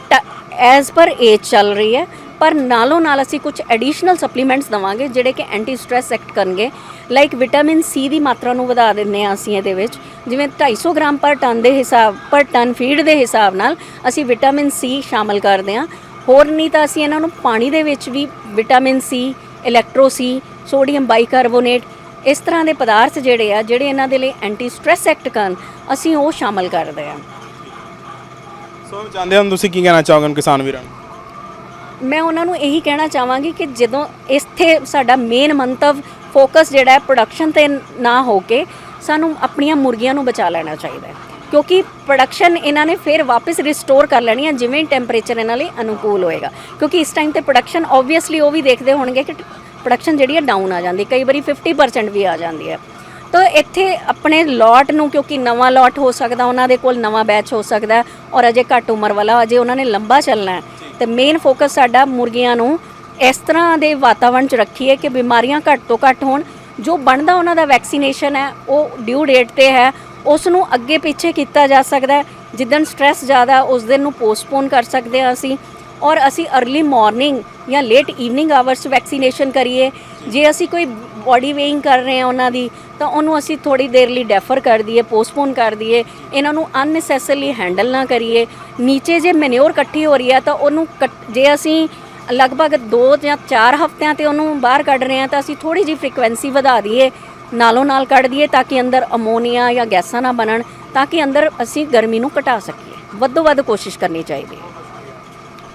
ਐਜ਼ ਪਰ ਏਜ ਚੱਲ ਰਹੀ ਹੈ ਪਰ ਨਾਲੋਂ ਨਾਲ ਅਸੀਂ ਕੁਝ ਐਡੀਸ਼ਨਲ ਸਪਲੀਮੈਂਟਸ ਦਵਾਂਗੇ ਜਿਹੜੇ ਕਿ ਐਂਟੀ ਸਟ੍ਰੈਸ ਐਕਟ ਕਰਨਗੇ। ਲਾਈਕ ਵਿਟਾਮਿਨ ਸੀ ਦੀ ਮਾਤਰਾ ਨੂੰ ਵਧਾ ਦਿੰਨੇ ਆ ਅਸੀਂ ਇਹਦੇ ਵਿੱਚ। ਜਿਵੇਂ 250 ਗ੍ਰਾਮ ਪਰ ਟਨ ਦੇ ਹਿਸਾਬ, ਪਰ ਟਨ ਫੀਡ ਦੇ ਹਿਸਾਬ ਨਾਲ ਅਸੀਂ ਵਿਟਾਮਿਨ ਸੀ ਸ਼ਾਮਲ ਕਰਦੇ ਹਾਂ। ਹੋਰ ਨਹੀਂ ਤਾਂ ਅਸੀਂ ਇਹਨਾਂ ਨੂੰ ਪਾਣੀ ਦੇ ਵਿੱਚ ਵੀ vitamin C electro C sodium bicarbonate ਇਸ ਤਰ੍ਹਾਂ ਦੇ ਪਦਾਰਥ ਜਿਹੜੇ ਆ, ਜਿਹੜੇ ਇਹਨਾਂ ਦੇ ਲਈ ਐਂਟੀ ਸਟ੍ਰੈਸ ਐਕਟ ਕਰਨ, ਅਸੀਂ ਉਹ ਸ਼ਾਮਲ ਕਰਦੇ ਹਾਂ। ਸੋ ਚਾਹੁੰਦੇ ਹਾਂ ਤੁਸੀਂ ਕੀ ਕਹਿਣਾ ਚਾਹੋਗੇ ਕਿਸਾਨ ਵੀਰਾਂ ਨੂੰ? ਮੈਂ ਉਹਨਾਂ ਨੂੰ ਇਹੀ ਕਹਿਣਾ ਚਾਹਾਂਗੀ ਕਿ ਜਦੋਂ ਇੱਥੇ ਸਾਡਾ ਮੇਨ ਮੰਤਵ ਫੋਕਸ ਜਿਹੜਾ ਹੈ ਪ੍ਰੋਡਕਸ਼ਨ ਤੇ ਨਾ ਹੋ ਕੇ ਸਾਨੂੰ ਆਪਣੀਆਂ ਮੁਰਗੀਆਂ ਨੂੰ ਬਚਾ ਲੈਣਾ ਚਾਹੀਦਾ ਹੈ। ਕਿਉਂਕਿ ਪ੍ਰੋਡਕਸ਼ਨ ਇਹਨਾਂ ਨੇ ਫਿਰ ਵਾਪਸ ਰਿਸਟੋਰ ਕਰ ਲੈਣੀ ਹੈ, ਜਿਵੇਂ ਟੈਂਪਰੇਚਰ ਇਹਨਾਂ ਲਈ ਅਨੁਕੂਲ ਹੋਏਗਾ। ਕਿਉਂਕਿ ਇਸ ਟਾਈਮ ਤੇ ਪ੍ਰੋਡਕਸ਼ਨ ਆਬਵੀਅਸਲੀ ਉਹ ਵੀ ਦੇਖਦੇ ਹੋਣਗੇ ਕਿ ਪ੍ਰੋਡਕਸ਼ਨ ਜਿਹੜੀ ਹੈ ਡਾਊਨ ਆ ਜਾਂਦੀ ਕਈ ਵਾਰੀ 50% ਵੀ ਆ ਜਾਂਦੀ ਹੈ। ਤਾਂ ਇੱਥੇ ਆਪਣੇ ਲੋਟ ਨੂੰ, ਕਿਉਂਕਿ ਨਵਾਂ ਲੋਟ ਹੋ ਸਕਦਾ, ਉਹਨਾਂ ਦੇ ਕੋਲ ਨਵਾਂ ਬੈਚ ਹੋ ਸਕਦਾ ਔਰ ਅਜੇ ਘੱਟ ਉਮਰ ਵਾਲਾ, ਅਜੇ ਉਹਨਾਂ ਨੇ ਲੰਬਾ ਚੱਲਣਾ ਹੈ। ਤੇ ਮੇਨ ਫੋਕਸ ਸਾਡਾ ਮੁਰਗੀਆਂ ਨੂੰ ਇਸ ਤਰ੍ਹਾਂ ਦੇ ਵਾਤਾਵਰਣ 'ਚ ਰੱਖੀਏ ਕਿ ਬਿਮਾਰੀਆਂ ਘੱਟ ਤੋਂ ਘੱਟ ਹੋਣ। ਜੋ ਬਣਦਾ ਉਹਨਾਂ ਦਾ ਵੈਕਸੀਨੇਸ਼ਨ ਹੈ, ਉਹ ਡਿਊ ਡੇਟ ਤੇ ਹੈ। ਉਸ ਨੂੰ ਅੱਗੇ ਪਿੱਛੇ ਕੀਤਾ ਜਾ ਸਕਦਾ ਹੈ। ਜਿੱਦਣ ਸਟ੍ਰੈਸ ਜ਼ਿਆਦਾ ਉਸ ਦਿਨ ਨੂੰ ਪੋਸਟਪੋਨ ਕਰ ਸਕਦੇ ਹਾਂ ਅਸੀਂ। ਔਰ ਅਸੀਂ अर्ਲੀ ਮਾਰਨਿੰਗ ਜਾਂ ਲੇਟ ਈਵਨਿੰਗ ਆਵਰਸ ਵੈਕਸੀਨੇਸ਼ਨ ਕਰੀਏ। ਜੇ ਅਸੀਂ ਕੋਈ ਬਾਡੀ ਵੇਇੰਗ ਕਰ ਰਹੇ ਹਾਂ ਉਹਨਾਂ ਦੀ, ਤਾਂ ਉਹਨੂੰ ਅਸੀਂ ਥੋੜੀ ਦੇਰ ਲਈ ਡੈਫਰ ਕਰ ਦਈਏ ਪੋਸਟਪੋਨ ਕਰ ਦਈਏ। ਇਹਨਾਂ ਨੂੰ ਅਨਨੈਸੈਸਰਲੀ ਹੈਂਡਲ ਨਾ ਕਰੀਏ। ਨੀਚੇ ਜੇ ਮੈਨਿਓਰ ਇਕੱਠੀ ਹੋ ਰਹੀ ਹੈ, ਤਾਂ ਉਹਨੂੰ ਕੱਟ- ਜੇ ਅਸੀਂ ਲਗਭਗ 2 ਜਾਂ 4 ਹਫ਼ਤਿਆਂ ਤੇ ਉਹਨੂੰ ਬਾਹਰ ਕੱਢ ਰਹੇ ਹਾਂ, ਤਾਂ ਅਸੀਂ ਥੋੜੀ ਜਿਹੀ ਫ੍ਰੀਕੁਐਂਸੀ ਵਧਾ ਦਈਏ। ਨਾਲੋਂ ਨਾਲ ਕੱਢ ਦਈਏ ਤਾਂ ਕਿ ਅੰਦਰ ਅਮੋਨੀਆ ਜਾਂ ਗੈਸਾਂ ਨਾ ਬਣਨ, ਤਾਂ ਕਿ ਅੰਦਰ ਅਸੀਂ ਗਰਮੀ ਨੂੰ ਘਟਾ ਸਕੀਏ। ਵੱਧੋ ਵੱਧ ਕੋਸ਼ਿਸ਼ ਕਰਨੀ ਚਾਹੀਦੀ ਹੈ।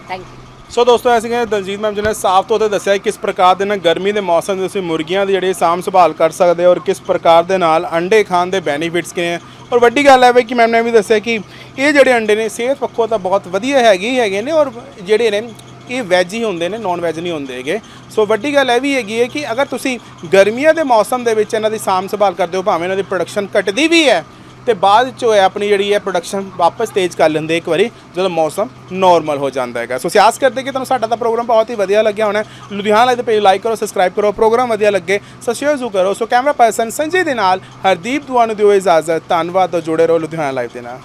ਥੈਂਕ ਯੂ ਸੋ ਦੋਸਤੋ ਐਸੇ ਕਿ ਦਲਜੀਤ ਮੈਮ ਜੀ ਨੇ ਸਾਫ਼ ਤੌਰ ਤੇ ਦੱਸਿਆ ਕਿ ਕਿਸ ਪ੍ਰਕਾਰ ਦੇ ਨਾਲ ਗਰਮੀ ਦੇ ਮੌਸਮ ਦੇ ਤੁਸੀਂ ਮੁਰਗੀਆਂ ਦੀ ਜਿਹੜੀ ਸਾਂਭ ਸੰਭਾਲ ਕਰ ਸਕਦੇ ਹੋ ਔਰ ਕਿਸ ਪ੍ਰਕਾਰ ਦੇ ਨਾਲ ਅੰਡੇ ਖਾਣ ਦੇ ਬੈਨੀਫਿਟਸ ਕਿਨੇ ਹੈ ਔਰ ਵੱਡੀ ਗੱਲ ਹੈ ਵੀ ਕਿ ਮੈਮ ਨੇ ਵੀ ਦੱਸਿਆ ਕਿ ਇਹ ਜਿਹੜੇ ਅੰਡੇ ਨੇ ਸਿਹਤ ਪੱਖੋਂ ਤਾਂ ਬਹੁਤ ਵਧੀਆ ਹੈਗੇ ਹੀ ਹੈਗੇ ਨੇ ਔਰ ਜਿਹੜੇ ਨੇ ਇਹ ਵੈਜ ਹੀ ਹੁੰਦੇ ਨੇ ਨਾਨ ਵੈਜ ਨਹੀਂ ਹੁੰਦੇ ਹੈਗੇ ਸੋ ਵੱਡੀ ਗੱਲ ਇਹ ਵੀ ਹੈਗੀ ਹੈ ਕਿ ਅਗਰ ਤੁਸੀਂ ਗਰਮੀਆਂ ਦੇ ਮੌਸਮ ਦੇ ਵਿੱਚ ਇਹਨਾਂ ਦੀ ਸਾਂਭ ਸੰਭਾਲ ਕਰਦੇ ਹੋ ਭਾਵੇਂ ਇਹਨਾਂ ਦੀ ਪ੍ਰੋਡਕਸ਼ਨ ਘਟਦੀ ਵੀ ਹੈ ਤੇ ਬਾਅਦ ਚ ਹੋਇਆ ਆਪਣੀ ਜਿਹੜੀ ਹੈ ਪ੍ਰੋਡਕਸ਼ਨ ਵਾਪਸ ਤੇਜ਼ ਕਰ ਲੈਂਦੇ ਇੱਕ ਵਾਰੀ, ਜਦੋਂ ਮੌਸਮ ਨਾਰਮਲ ਹੋ ਜਾਂਦਾ ਹੈਗਾ। ਸੋ ਸਿਆਸ ਕਰਦੇ ਕਿ ਤੁਹਾਨੂੰ ਸਾਡਾ ਤਾਂ ਪ੍ਰੋਗਰਾਮ ਬਹੁਤ ਹੀ ਵਧੀਆ ਲੱਗਿਆ ਹੋਣਾ ਲੁਧਿਆਣਾ ਲਾਈਵ ਦੇ ਪੇਜ ਲਾਈਕ ਕਰੋ ਸਬਸਕ੍ਰਾਈਬ ਕਰੋ ਪ੍ਰੋਗਰਾਮ ਵਧੀਆ ਲੱਗੇ, ਸੋ ਸ਼ੇਅਰ ਜ਼ਰੂਰ ਕਰੋ। ਸੋ ਕੈਮਰਾ ਪਰਸਨ ਸੰਜੇ ਦੇ ਨਾਲ ਹਰਦੀਪ ਦੁਆ ਨੂੰ ਦਿਓ ਇਜਾਜ਼ਤ। ਧੰਨਵਾਦ ਤੋਂ ਜੁੜੇ ਰਹੋ ਲੁਧਿਆਣਾ ਲਾਈਵ ਦੇ ਨਾਲ।